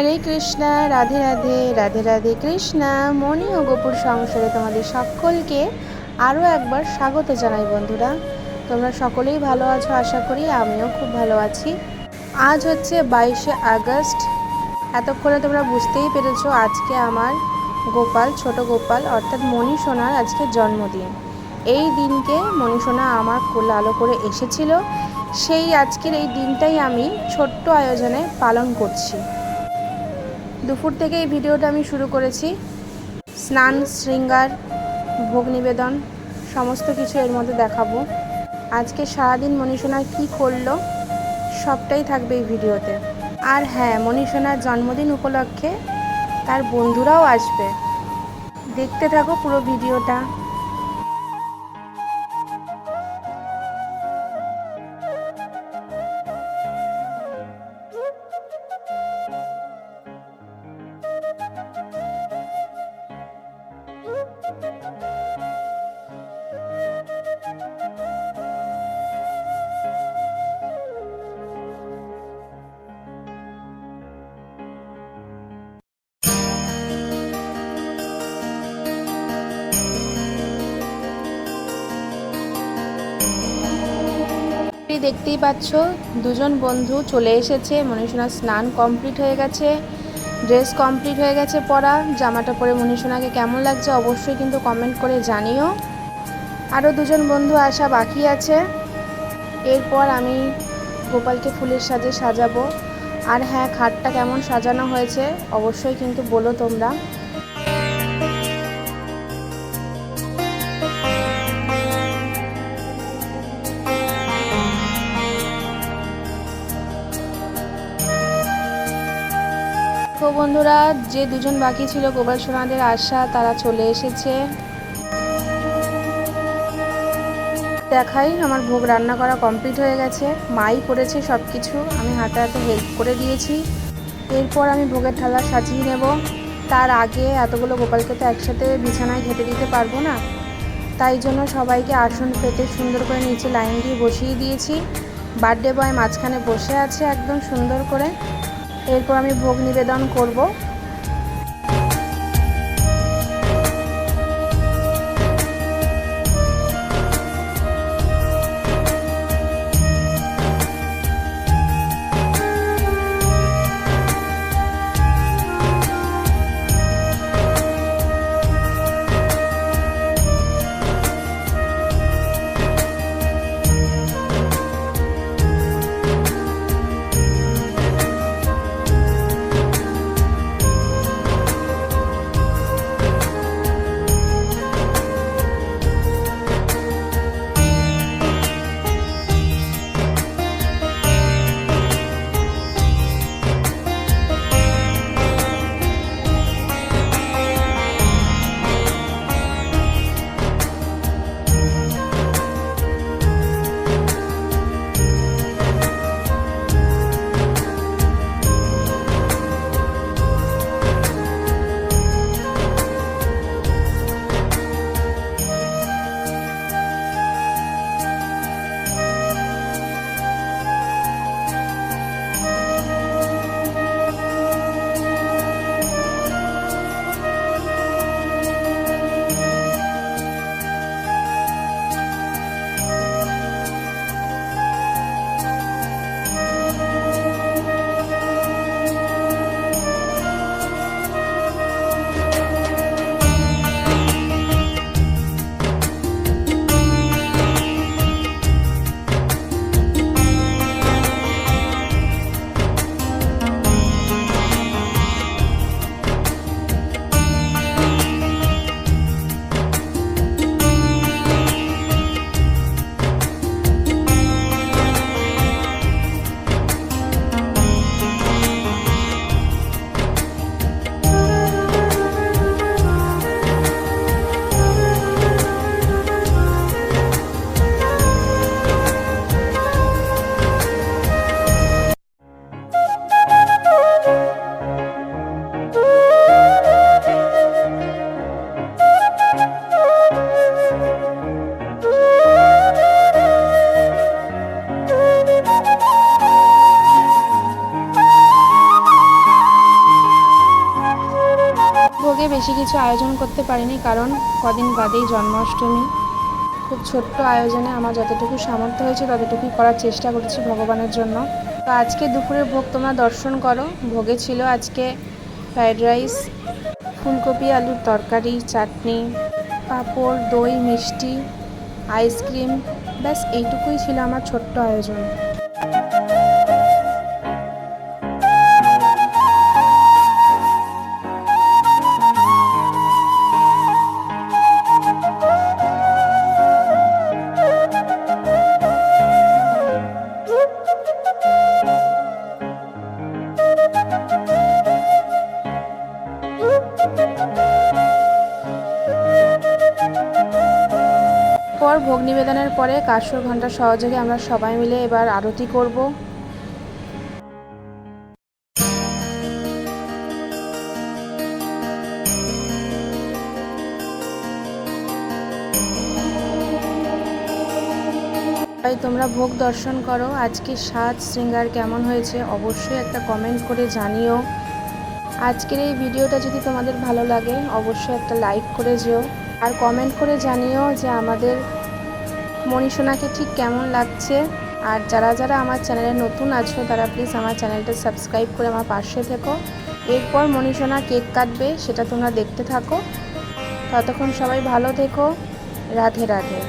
হরে কৃষ্ণা, রাধে রাধে রাধে রাধে কৃষ্ণা। মণি ও গোপুর সংসারে তোমাদের সকলকে আরও একবার স্বাগত জানাই বন্ধুরা। তোমরা সকলেই ভালো আছো, আশা করি আমিও খুব ভালো আছি। আজ হচ্ছে বাইশে আগস্ট। এতক্ষণে তোমরা বুঝতেই পেরেছ আজকে আমার গোপাল, ছোট গোপাল, অর্থাৎ মণি সোনার আজকে জন্মদিন। এই দিনকে মণি সোনা আমার কোলে আলো করে এসেছিল। সেই আজকের এই দিনটাই আমি ছোট্ট আয়োজনে পালন করছি। দুপুর থেকে এই ভিডিওটা আমি শুরু করেছি। স্নান, শৃঙ্গার, ভোগ নিবেদন, সমস্ত কিছু এর মধ্যে দেখাবো। আজকে সারাদিন মনীষণা কি করল, সবটাই থাকবে এই ভিডিওতে। আর হ্যাঁ মনীষণার জন্মদিন উপলক্ষে তার বন্ধুরাও আসবে। দেখতে থাকো পুরো ভিডিওটা। দেখতেই পাচ্ছ, দুজন বন্ধু চলে এসেছে। মনীষণার স্নান কমপ্লিট হয়ে গেছে ড্রেস কমপ্লিট হয়ে গেছে পরা। জামাটা পরে মনীষণাকে কেমন লাগছে অবশ্যই কিন্তু কমেন্ট করে জানিও। আরও দুজন বন্ধু আসা বাকি আছে। এরপর আমি গোপালকে ফুলের সাজে সাজাবো। আর হ্যাঁ খাটটা কেমন সাজানো হয়েছে অবশ্যই কিন্তু বলো তোমরা। তো বন্ধুরা, যে দুজন বাকি ছিল গোপাল সোনাদের আশা, তারা চলে এসেছে। দেখাই, আমার ভোগ রান্না করা কমপ্লিট হয়ে গেছে। মাই করেছে সব কিছু আমি হাতে হাতে হেল্প করে দিয়েছি। এরপর আমি ভোগের থালা সাজিয়ে নেব। তার আগে এতগুলো গোপালকে তো একসাথে বিছানায় ঘেটে দিতে পারব না। তাই জন্য সবাইকে আসন পেতে সুন্দর করে নিচে লাইন দিয়ে বসিয়ে দিয়েছি। বার্থডে বয় মাঝখানে বসে আছে একদম সুন্দর করে। এরপর আমি ভোগ নিবেদন করব। কিছু আয়োজন করতে পারিনি, কারণ কদিন বাদেই জন্মাষ্টমী। খুব ছোট্ট আয়োজনে আমার যতটুকু সামর্থ্য হয়েছে ততটুকুই করার চেষ্টা করেছি ভগবানের জন্য। তো আজকে দুপুরের ভোগ তোমরা দর্শন করো। ভোগে ছিল আজকে ফ্রাইড রাইস, ফুলকপি, আলুর তরকারি, চাটনি, পাঁপড়, দই, মিষ্টি, আইসক্রিম, ব্যাস এইটুকুই ছিল আমার ছোট্ট আয়োজন। পর ভোগ নিবেদনের পরে কাশর ঘণ্টা সহযোগে আমরা সবাই মিলে এবার আরতি করব। তাই তোমরা ভোগ দর্শন করো। আজকে সাত শৃঙ্গার কেমন হয়েছে অবশ্যই একটা কমেন্ট করে জানিও। আজকের এই ভিডিওটা যদি তোমাদের ভালো লাগে, অবশ্যই একটা লাইক করে যেও। আর কমেন্ট করে জানিও যে আমাদের মনীষণাকে ঠিক কেমন লাগছে। আর যারা যারা আমার চ্যানেলে নতুন আছো, তারা প্লিজ আমার চ্যানেলটা সাবস্ক্রাইব করে আমার পাশে থেকো। এরপর মনীষণা কেক কাটবে, সেটা তোমরা দেখতে থাকো। ততক্ষণ সবাই ভালো থেকো। রাধে রাধে।